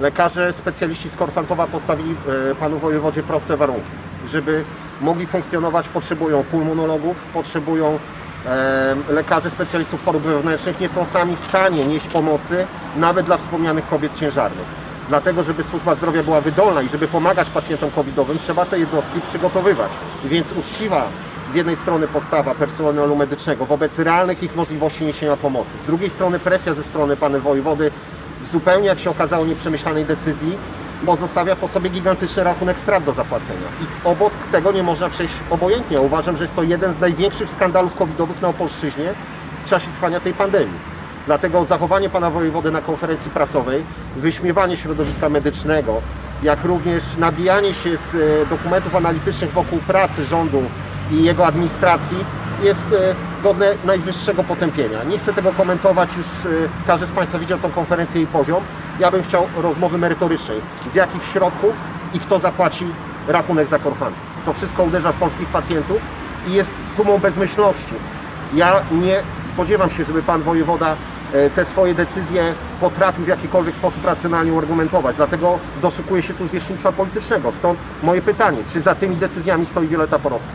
Lekarze, specjaliści z Korfantowa postawili e, panu wojewodzie proste warunki. Żeby mogli funkcjonować, potrzebują pulmonologów, potrzebują e, lekarzy specjalistów chorób wewnętrznych, nie są sami w stanie nieść pomocy nawet dla wspomnianych kobiet ciężarnych. Dlatego, żeby służba zdrowia była wydolna i żeby pomagać pacjentom covidowym, trzeba te jednostki przygotowywać. Więc uczciwa z jednej strony postawa personelu medycznego wobec realnych ich możliwości niesienia pomocy, z drugiej strony presja ze strony pana wojewody zupełnie, jak się okazało, nieprzemyślanej decyzji pozostawia po sobie gigantyczny rachunek strat do zapłacenia. I obok tego nie można przejść obojętnie. Uważam, że jest to jeden z największych skandalów covidowych na Opolszczyźnie w czasie trwania tej pandemii. Dlatego zachowanie pana wojewody na konferencji prasowej, wyśmiewanie środowiska medycznego, jak również nabijanie się z e, dokumentów analitycznych wokół pracy rządu i jego administracji jest e, godne najwyższego potępienia. Nie chcę tego komentować, już e, każdy z Państwa widział tą konferencję i poziom. Ja bym chciał rozmowy merytorycznej. Z jakich środków i kto zapłaci rachunek za korfantów. To wszystko uderza w polskich pacjentów i jest sumą bezmyślności. Ja nie spodziewam się, żeby pan wojewoda e, te swoje decyzje potrafił w jakikolwiek sposób racjonalnie uargumentować. Dlatego doszukuję się tu zwierzchnictwa politycznego. Stąd moje pytanie, czy za tymi decyzjami stoi Wioleta Porowska?